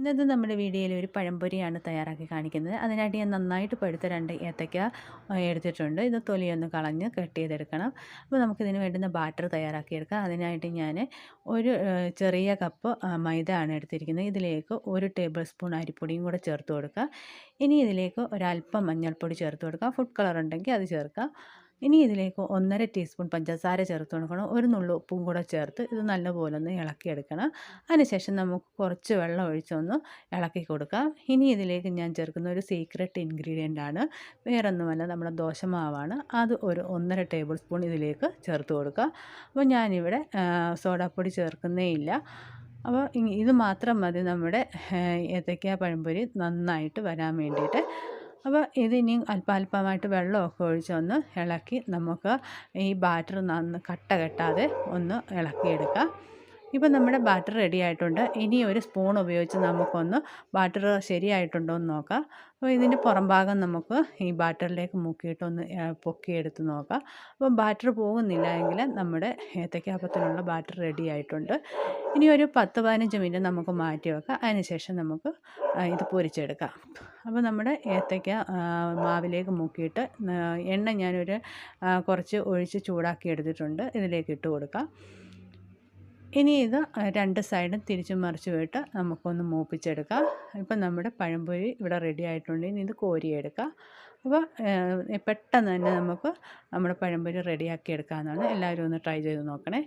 ഇന്നത്തെ നമ്മുടെ വീഡിയോയിൽ ഒരു പഴംപൊരിയാണ് തയ്യാറാക്കി കാണിക്കുന്നത്. അതിനായിട്ട് ഞാൻ നന്നായിട്ട് പഴുത്ത രണ്ട് ഏത്തയ്ക്ക എടുത്തിട്ടുണ്ട്. ഇത് തൊലിയൊന്ന് കളഞ്ഞ് കട്ട് ചെയ്തെടുക്കണം. അപ്പോൾ നമുക്കിതിന് വേണ്ടുന്ന ബാറ്റർ തയ്യാറാക്കിയെടുക്കാം. അതിനായിട്ട് ഞാൻ ഒരു ചെറിയ കപ്പ് മൈദ ആണ് എടുത്തിരിക്കുന്നത്. ഇതിലേക്ക് ഒരു ടേബിൾ സ്പൂൺ അരിപ്പൊടിയും കൂടെ ചേർത്ത് കൊടുക്കുക ഇനി ഇതിലേക്ക് ഒരല്പം മഞ്ഞൾപ്പൊടി ചേർത്ത് കൊടുക്കുക ഫുഡ് കളർ ഉണ്ടെങ്കിൽ അത് ചേർക്കാം. ഇനി ഇതിലേക്ക് ഒന്നര ടീസ്പൂൺ പഞ്ചസാര ചേർത്ത് കൊടുക്കണം. ഒരു നുള്ളു ഉപ്പും കൂടെ ചേർത്ത് ഇത് നല്ലപോലെ ഒന്ന് ഇളക്കിയെടുക്കണം. അതിനുശേഷം നമുക്ക് കുറച്ച് വെള്ളം ഒഴിച്ചൊന്ന് ഇളക്കി കൊടുക്കാം. ഇനി ഇതിലേക്ക് ഞാൻ ചേർക്കുന്ന ഒരു സീക്രട്ട് ഇൻഗ്രീഡിയന്റ് ആണ്. വേറൊന്നുമല്ല നമ്മുടെ ദോശമാവാണ്. അത് ഒരു ഒന്നര ടേബിൾ സ്പൂൺ ഇതിലേക്ക് ചേർത്ത് കൊടുക്കുക. അപ്പോൾ ഞാനിവിടെ സോഡാപ്പൊടി ചേർക്കുന്നേ ഇല്ല. അപ്പോൾ ഇത് മാത്രം മതി നമ്മുടെ ഏത്തയ്ക്ക പഴംപൊരി നന്നായിട്ട് വരാൻ വേണ്ടിയിട്ട്. അപ്പോൾ ഇതിനി അല്പാൽപമായിട്ട് വെള്ളമൊക്കെ ഒഴിച്ചൊന്ന് ഇളക്കി നമുക്ക് ഈ ബാറ്റർ നന്ന് കട്ട കെട്ടാതെ ഒന്ന് ഇളക്കിയെടുക്കാം. ഇപ്പം നമ്മുടെ ബാറ്റർ റെഡി ആയിട്ടുണ്ട്. ഇനി ഒരു സ്പൂൺ ഉപയോഗിച്ച് നമുക്കൊന്ന് ബാറ്റർ ശരിയായിട്ടുണ്ടോ എന്ന് നോക്കാം. അപ്പോൾ ഇതിന്റെ പുറം ഭാഗം നമുക്ക് ഈ ബാറ്ററിലേക്ക് മുക്കിയിട്ടൊന്ന് പൊക്കി പൊക്കിയെടുത്ത് നോക്കാം. അപ്പോൾ ബാറ്റർ പോകുന്നില്ല എങ്കിൽ നമ്മുടെ ഏത്തയ്ക്കാപ്പത്തിനുള്ള ബാറ്റർ റെഡി ആയിട്ടുണ്ട്. ഇനി ഒരു പത്ത് പതിനഞ്ച് മിനിറ്റ് നമുക്ക് മാറ്റി വെക്കാം. അതിനുശേഷം നമുക്ക് ഇത് പൊരിച്ചെടുക്കാം. അപ്പോൾ നമ്മുടെ ഏത്തയ്ക്ക മാവിലേക്ക് മുക്കിയിട്ട് എണ്ണ ഞാനൊരു കുറച്ച് ഒഴിച്ച് ചൂടാക്കി എടുത്തിട്ടുണ്ട്. ഇതിലേക്ക് ഇട്ട് കൊടുക്കാം. ഇനി ഇത് രണ്ട് സൈഡും തിരിച്ചും മറിച്ച് വിട്ട് നമുക്കൊന്ന് മൂപ്പിച്ചെടുക്കാം. ഇപ്പം നമ്മുടെ പഴംപൊരി ഇവിടെ റെഡി ആയിട്ടുണ്ട്. ഇനി ഇത് കോരിയെടുക്കാം. അപ്പോൾ പെട്ടെന്ന് തന്നെ നമുക്ക് നമ്മുടെ പഴംപൊരി റെഡിയാക്കി എടുക്കാമെന്നാണ് എല്ലാവരും ഒന്ന് ട്രൈ ചെയ്ത് നോക്കണേ.